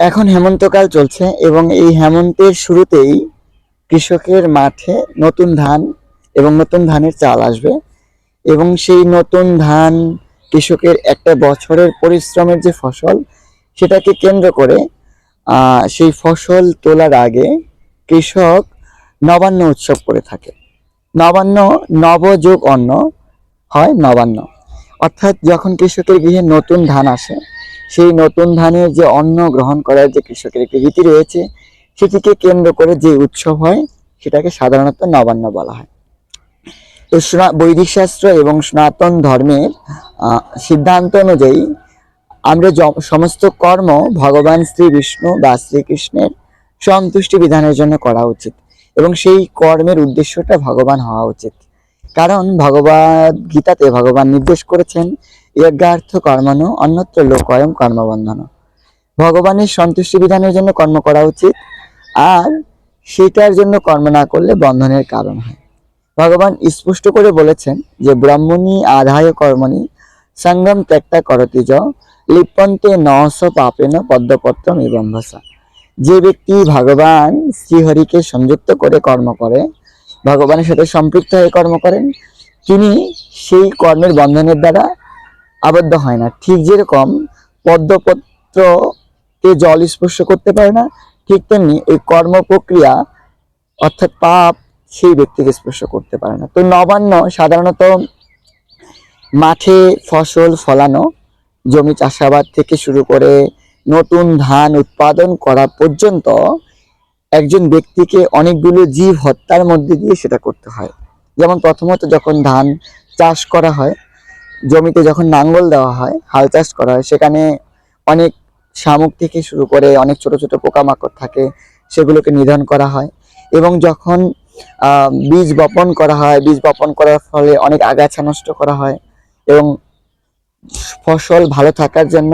এখন হেমন্তকাল চলছে এবং এই হেমন্তের শুরুতেই কৃষকের মাঠে নতুন ধান এবং নতুন ধানের চাল আসবে এবং সেই নতুন ধান কৃষকের একটা বছরের পরিশ্রমের যে ফসল, সেটাকে কেন্দ্র করে সেই ফসল তোলার আগে কৃষক নবান্ন উৎসব করে থাকে। নবান্ন নবযোগ অন্ন হয় নবান্ন। অর্থাৎ যখন কৃষকের গৃহে নতুন ধান আসে সেই নতুন ধানের যে অন্ন গ্রহণ করার যে কৃষকের একটি রীতি রয়েছে, সেটিকে কেন্দ্র করে যে উৎসব হয়, সেটাকে সাধারণত নবান্ন বলা হয়। তো বৈদিক শাস্ত্র এবং সনাতন ধর্মের সিদ্ধান্ত অনুযায়ী আমরা সমস্ত কর্ম ভগবান শ্রী বিষ্ণু বা শ্রীকৃষ্ণের সন্তুষ্টি বিধানের জন্য করা উচিত এবং সেই কর্মের উদ্দেশ্যটা ভগবান হওয়া উচিত। কারণ ভগবদ গীতাতে ভগবান নির্দেশ করেছেন যজ্ঞার্থ কর্মাণু, অন্যত্র লোকয়ম কর্মবন্ধন। ভগবানের সন্তুষ্টি বিধানের জন্য কর্ম করা উচিত, আর সেটার জন্য কর্ম না করলে বন্ধনের কারণ হয়। ভগবান স্পষ্ট করে বলেছেন যে, ব্রাহ্মণী আধায় কর্মণি, সঙ্গম ত্যাগটা করতি য লিপন্তে নস পাপেন পদ্মপত্রম এবং ভাষা যে ব্যক্তি ভগবান শ্রীহরিকে সংযুক্ত করে কর্ম করে, ভগবানের সাথে সম্পৃক্ত হয়ে কর্ম করেন, তিনি সেই কর্মের বন্ধনের দ্বারা আবদ্ধ হয় না। ঠিক যেরকম পদ্মপত্র পদ্মপত্রকে জল স্পর্শ করতে পারে না, ঠিক তেমনি এই কর্ম প্রক্রিয়া অর্থাৎ পাপ সেই ব্যক্তিকে স্পর্শ করতে পারে না। তো নবান্ন সাধারণত মাঠে ফসল ফলানো, জমি চাষাবাদ থেকে শুরু করে নতুন ধান উৎপাদন করা পর্যন্ত একজন ব্যক্তিকে অনেকগুলো জীব হত্যার মধ্যে দিয়ে সেটা করতে হয়। যেমন প্রথমত যখন ধান চাষ করা হয় জমিতে যখন নাঙ্গল দেওয়া হয়, হাল চাষ করা হয়, সেখানে অনেক শামুক থেকে শুরু করে অনেক ছোট ছোট পোকামাকড় থাকে, সেগুলোকে নিধন করা হয়। এবং যখন বীজ বপন করা হয়, বীজ বপন করার ফলে অনেক আগাছা নষ্ট করা হয় এবং ফসল ভালো থাকার জন্য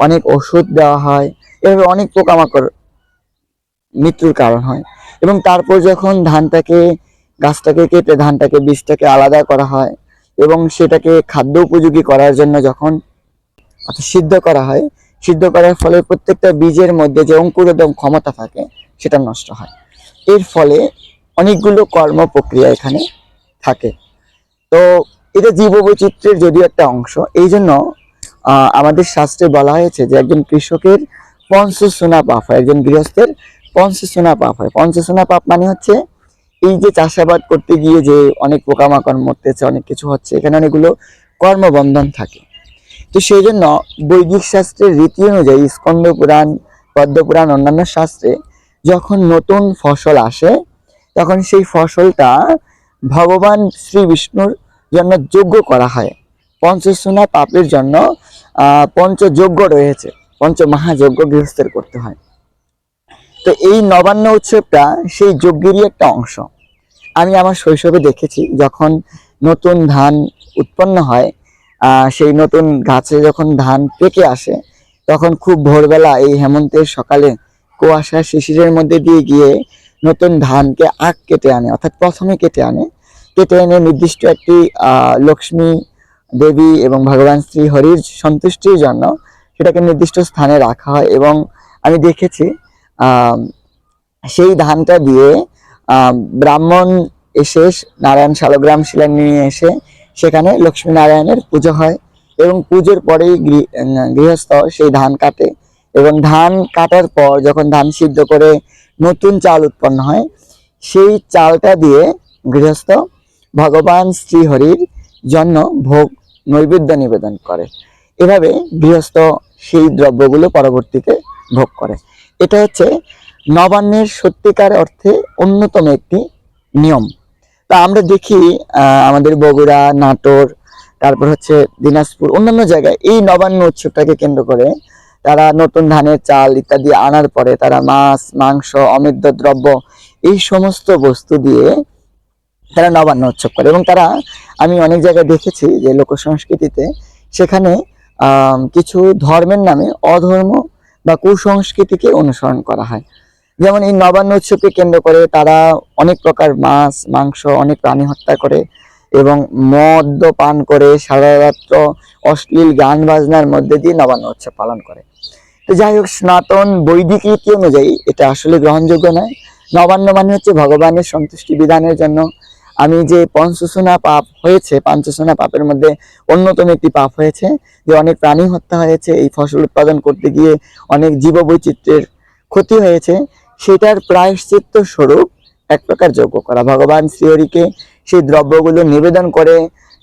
অনেক ওষুধ দেওয়া হয়, এভাবে অনেক পোকামাকড় মৃত্যুর কারণ হয়। এবং তারপর যখন ধানটাকে, গাছটাকে কেটে ধানটাকে বীজটাকে আলাদা করা হয় এবং সেটাকে খাদ্য উপযোগী করার জন্য যখন সিদ্ধ করা হয়, সিদ্ধ করার ফলে প্রত্যেকটা বীজের মধ্যে যে অঙ্কুরোদম ক্ষমতা থাকে, সেটা নষ্ট হয়। এর ফলে অনেকগুলো কর্ম প্রক্রিয়া এখানে থাকে। তো এটা জীববৈচিত্র্যের যদিও একটা অংশ এই জন্য আমাদের শাস্ত্রে বলা হয়েছে যে একজন কৃষকের পঞ্চসোনা পাপ হয়, একজন গৃহস্থের পঞ্চসোনা পাপ হয়। পঞ্চসোনা পাপ মানে হচ্ছে এই যে চাষাবাদ করতে গিয়ে যে অনেক পোকামাকড় মরতেছে, অনেক কিছু হচ্ছে, এখানে অনেকগুলো কর্মবন্ধন থাকে। তো সেই জন্য বৈদিক শাস্ত্রের রীতি অনুযায়ী স্কন্দ পুরাণ, পদ্ম পুরাণ, অন্যান্য শাস্ত্রে যখন নতুন ফসল আসে, তখন সেই ফসলটা ভগবান শ্রী বিষ্ণুর জন্য যোগ্য করা হয়। পঞ্চসোনা পাপের জন্য পঞ্চযজ্ঞ রয়েছে। পঞ্চ মহাযজ্ঞ গৃহস্থের করতে হয়। তো এই নবান্ন উৎসবটা সেই যজ্ঞেরই একটা অংশ। আমি আমার শৈশবে দেখেছি যখন নতুন ধান উৎপন্ন হয় সেই নতুন গাছে যখন ধান পেকে আসে, তখন খুব ভোরবেলা এই হেমন্তের সকালে কুয়াশা শিশিরের মধ্যে দিয়ে গিয়ে নতুন ধানকে আখ কেটে আনে, অর্থাৎ প্রথমে কেটে আনে। কেটে এনে নির্দিষ্ট একটি লক্ষ্মী দেবী এবং ভগবান শ্রী হরির সন্তুষ্টির জন্য সেটাকে নির্দিষ্ট স্থানে রাখা হয় এবং আমি দেখেছি সেই ধানটা দিয়ে ব্রাহ্মণ এসে নারায়ণ শালগ্রাম শিলা নিয়ে এসে সেখানে লক্ষ্মী নারায়ণের পুজো হয় এবং পুজোর পরেই গৃহস্থ সেই ধান কাটে এবং ধান কাটার পর যখন ধান সিদ্ধ করে নতুন চাল উৎপন্ন হয়, সেই চালটা দিয়ে গৃহস্থ ভগবান শ্রীহরির জন্য ভোগ নৈবেদ্য নিবেদন করে। এভাবে গৃহস্থ সেই দ্রব্যগুলো পরবর্তীতে ভোগ করে। এটা হচ্ছে নবান্নের সত্যিকার অর্থে অন্যতম একটি নিয়ম। তা আমরা দেখি আমাদের বগুড়া, নাটোর, তারপর হচ্ছে দিনাজপুর, অন্যান্য জায়গায় এই নবান্ন উৎসবটাকে কেন্দ্র করে তারা নতুন ধানের চাল ইত্যাদি আনার পরে তারা মাছ, মাংস অমেদ্য দ্রব্য এই সমস্ত বস্তু দিয়ে তারা নবান্ন উৎসব করে। এবং তারা, আমি অনেক জায়গায় দেখেছি যে লোক সংস্কৃতিতে সেখানে কিছু ধর্মের নামে অধর্ম বা কুসংস্কৃতিকে অনুসরণ করা হয়। যেমন এই নবান্ন উৎসবকে কেন্দ্র করে তারা অনেক প্রকার মাছ, মাংস, অনেক প্রাণী হত্যা করে এবং মদ্য পান করে সারা রাত্র অশ্লীল গান বাজনার মধ্যে দিয়ে নবান্ন উৎসব পালন করে। তো যাই হোক, সনাতন বৈদিক রীতি অনুযায়ী এটা আসলে গ্রহণযোগ্য নয়। নবান্ন মানে হচ্ছে ভগবানের সন্তুষ্টি বিধানের জন্য আমি যে পঞ্চসোনা পাপ হয়েছে, পাঞ্চসোনা পাপের মধ্যে অন্যতম একটি পাপ হয়েছে যে অনেক প্রাণী হত্যা হয়েছে, এই ফসল উৎপাদন করতে গিয়ে অনেক জীববৈচিত্র্যের ক্ষতি হয়েছে। সেটার প্রায়শ্চিত্ত স্বরূপ এক প্রকার যোগ্য করা। ভগবান শ্রীহরিকে সেই দ্রব্যগুলো নিবেদন করে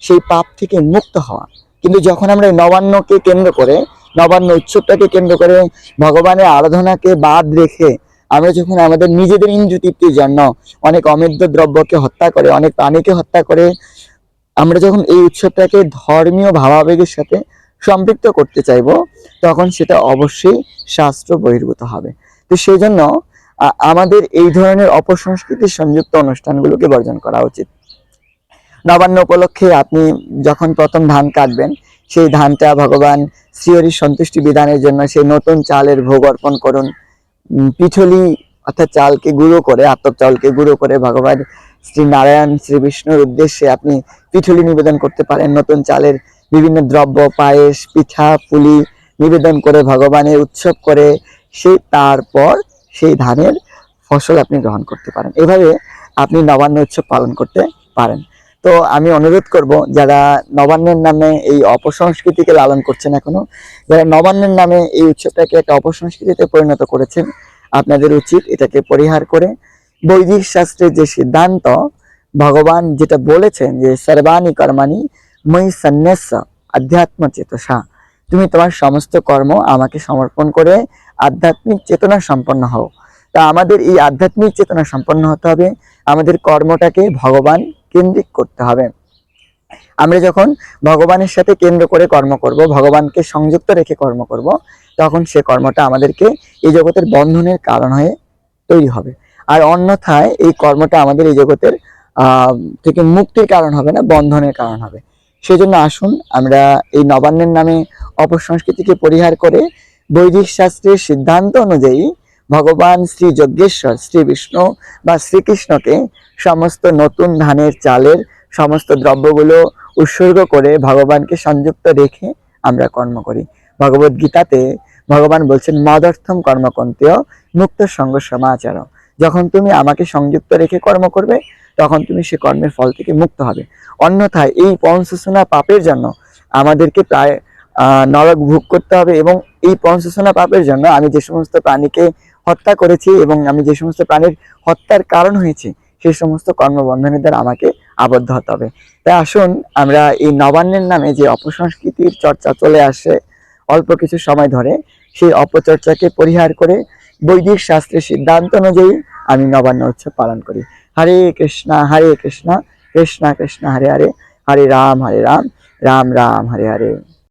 সেই পাপ থেকে মুক্ত হওয়া। কিন্তু যখন আমরা নবান্নকে কেন্দ্র করে, নবান্ন উৎসবটাকে কেন্দ্র করে ভগবানের আরাধনাকে বাদ রেখে আমরা যখন আমাদের নিজেদের ইন্দ্রিয় তৃপ্তির জন্য অনেক অমেদ্য দ্রব্যকে হত্যা করে, অনেক প্রাণীকে হত্যা করে, আমরা যখন এই উৎসবটাকে ধর্মীয় ভাবাবেগের সাথে সম্পৃক্ত করতে চাইব, তখন সেটা অবশ্যই শাস্ত্র বহির্ভূত হবে। তো সেই জন্য আমাদের এই ধরনের অপসংস্কৃতির সংযুক্ত অনুষ্ঠানগুলোকে বর্জন করা উচিত। নবান্ন উপলক্ষে আপনি যখন প্রথম ধান কাটবেন, সেই ধানটা ভগবান শ্রীহরির সন্তুষ্টি বিধানের জন্য সেই নতুন চালের ভোগ অর্পণ করুন। পিঠলি অর্থাৎ চালকে গুঁড়ো করে, আতপ চালকে গুঁড়ো করে ভগবান শ্রী নারায়ণ, শ্রী বিষ্ণুর উদ্দেশ্যে আপনি পিঠলি নিবেদন করতে পারেন। নতুন চালের বিভিন্ন দ্রব্য, পায়েস, পিঠা, পুলি নিবেদন করে ভগবানের উৎসব করে সেই তারপর সেই ধানের ফসল আপনি গ্রহণ করতে পারেন। এভাবে আপনি নবান্ন উৎসব পালন করতে পারেন। তো আমি অনুরোধ করব, যারা নবান্নের নামে এই অপসংস্কৃতিকে লালন করছেন এখনও, যারা নবান্নের নামে এই উৎসবটাকে একটা অপসংস্কৃতিতে পরিণত করেছেন, আপনাদের উচিত এটাকে পরিহার করে। বৈদিক শাস্ত্রের যে সিদ্ধান্ত, ভগবান যেটা বলেছেন যে, সর্বাণী কর্মাণী মই সন্ন্যাস আধ্যাত্ম চেতসা। তুমি তোমার সমস্ত কর্ম আমাকে সমর্পণ করে আধ্যাত্মিক চেতনা সম্পন্ন হও। তা আমাদের এই আধ্যাত্মিক চেতনা সম্পন্ন হতে হবে। আমাদের কর্মটাকে ভগবান কেন্দ্রিক করতে হবে। আমরা যখন ভগবানের সাথে কেন্দ্র করে কর্ম করব, ভগবানকে সংযুক্ত রেখে কর্ম করব, তখন সে কর্মটা আমাদেরকে এই জগতের বন্ধনের কারণ হয়ে তৈরি হবে। আর অন্যথায় এই কর্মটা আমাদের এই জগতের থেকে মুক্তির কারণ হবে না, বন্ধনের কারণ হবে। সেজন্য আসুন, আমরা এই নবান্নের নামে অপসংস্কৃতিকে পরিহার করে বৈদিক শাস্ত্রের সিদ্ধান্ত অনুযায়ী ভগবান শ্রী যজ্ঞেশ্বর শ্রী বিষ্ণু বা শ্রীকৃষ্ণকে সমস্ত নতুন ধানের চালের সমস্ত দ্রব্যগুলো উৎসর্গ করে ভগবানকে সংযুক্ত রেখে আমরা কর্ম করি। ভগবদ গীতাতে ভগবান বলছেন, মদর্থম কর্মকন্তেয় মুক্ত সঙ্গ সমাচার। যখন তুমি আমাকে সংযুক্ত রেখে কর্ম করবে, তখন তুমি সে কর্মের ফল থেকে মুক্ত হবে। অন্যথায় এই পঞ্চসোনা পাপের জন্য আমাদেরকে প্রায় নরক ভোগ করতে হবে এবং এই পঞ্চসোনা পাপের জন্য আমি যে সমস্ত প্রাণীকে হত্যা করেছি এবং আমি যে সমস্ত প্রাণীর হত্যার কারণ হয়েছে, সেই সমস্ত কর্মবন্ধনের দ্বারা আমাকে আবদ্ধ হতে হবে। তাই আসুন, আমরা এই নবান্নের নামে যে অপসংস্কৃতির চর্চা চলে আসে অল্প কিছু সময় ধরে, সেই অপচর্চাকে পরিহার করে বৈদিক শাস্ত্রের সিদ্ধান্ত অনুযায়ী আমি নবান্ন উৎসব পালন করি। হরে কৃষ্ণা হরে কৃষ্ণা কৃষ্ণা কৃষ্ণা, হরে হরে হরে রাম হরে রাম রাম রাম, হরে হরে।